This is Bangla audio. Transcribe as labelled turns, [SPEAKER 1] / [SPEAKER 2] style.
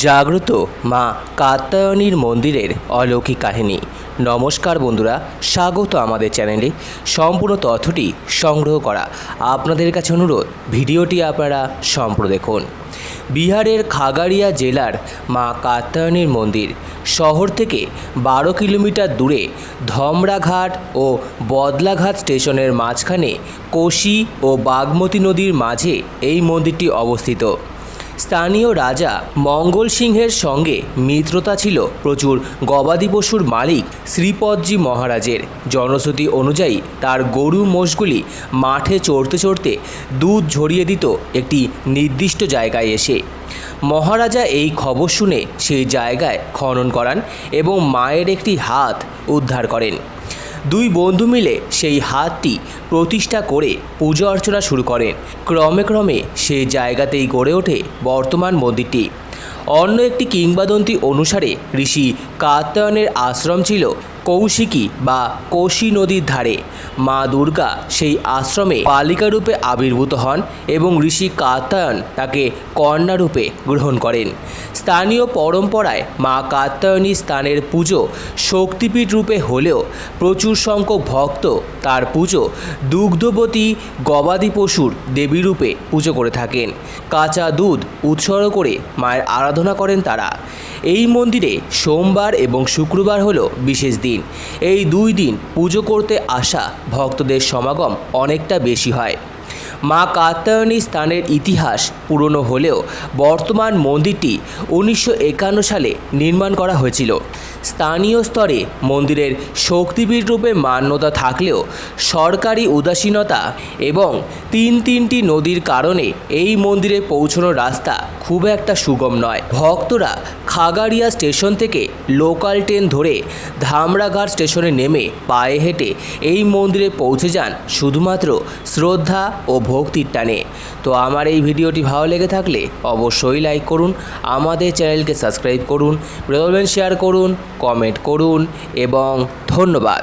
[SPEAKER 1] জাগ্রত মা কাত্যায়নীর মন্দিরের অলৌকিক কাহিনী। নমস্কার বন্ধুরা, স্বাগত আমাদের চ্যানেলে। সম্পূর্ণ তথ্যটি সংগ্রহ করা আপনাদের কাছে অনুরোধ, ভিডিওটি আপনারা সম্পূর্ণ দেখুন। বিহারের খাগাড়িয়া জেলার মা কাত্যায়নীর মন্দির শহর থেকে বারো কিলোমিটার দূরে ধমরাঘাট ও বদলাঘাট স্টেশনের মাঝখানে কোশি ও বাগমতী নদীর মাঝে এই মন্দিরটি অবস্থিত। স্থানীয় রাজা মঙ্গল সিংহের সঙ্গে মিত্রতা ছিল প্রচুর। গবাদি পশুর মালিক শ্রীপদজি মহারাজের। জনশ্রুতি অনুযায়ী তার গরু মোষগুলি মাঠে চড়তে চড়তে দুধ ঝরিয়ে দিত একটি নির্দিষ্ট জায়গায় এসে। মহারাজা এই খবর শুনে সেই জায়গায় খনন করান এবং মায়ের একটি হাত উদ্ধার করেন। দুই বন্ধু মিলে সেই হাতটি প্রতিষ্ঠা করে পুজো অর্চনা শুরু করেন। ক্রমে ক্রমে সেই জায়গাতেই গড়ে ওঠে বর্তমান মন্দিরটি। অন্য একটি কিংবদন্তি অনুসারে ঋষি কাত্যায়নের আশ্রম ছিল কৌশিকী বা কোশি নদীর ধারে মা দুর্গা সেই আশ্রমে বালিকা রূপে আবির্ভূত হন এবং ঋষি কাত্যায়ন তাকে কন্যা রূপে গ্রহণ করেন। স্থানীয় পরম্পরায় মা কাত্যায়নী স্থানের পুজো শক্তিপীঠ রূপে হলেও প্রচুর সংখ্যক ভক্ত তার পুজো দুগ্ধবতী গবাদি পশুর দেবী রূপে পুজো করে থাকেন। কাঁচা দুধ উৎসর্গ করে মায়ের আরাধনা করেন তারা। এই মন্দিরে সোমবার এবং শুক্রবার হলো বিশেষ দিন। এই দুই দিন পুজো করতে আসা ভক্তদের সমাগম অনেকটা বেশি হয়। মা কাত্যায়নী স্থানের ইতিহাস পুরনো হলেও বর্তমান মন্দিরটি উনিশশো একান্ন সালে নির্মাণ করা হয়েছিল। স্থানীয় স্তরে মন্দিরের শক্তিপীঠ রূপে মান্যতা থাকলেও সরকারি উদাসীনতা এবং তিন তিনটি নদীর কারণে এই মন্দিরে পৌঁছানোর রাস্তা খুব একটা সুগম নয়। ভক্তরা খাগাড়িয়া স্টেশন থেকে লোকাল ট্রেন ধরে ধামরাঘাট স্টেশনে নেমে পায়ে হেঁটে এই মন্দিরে পৌঁছে যান শুধুমাত্র শ্রদ্ধা ও ভক্তির টানে। তো আমার এই ভিডিওটি ভালো লেগে থাকলে অবশ্যই লাইক করুন, আমাদের চ্যানেলকে সাবস্ক্রাইব করুন বলবেন শেয়ার করুন কমেন্ট করুন এবং ধন্যবাদ।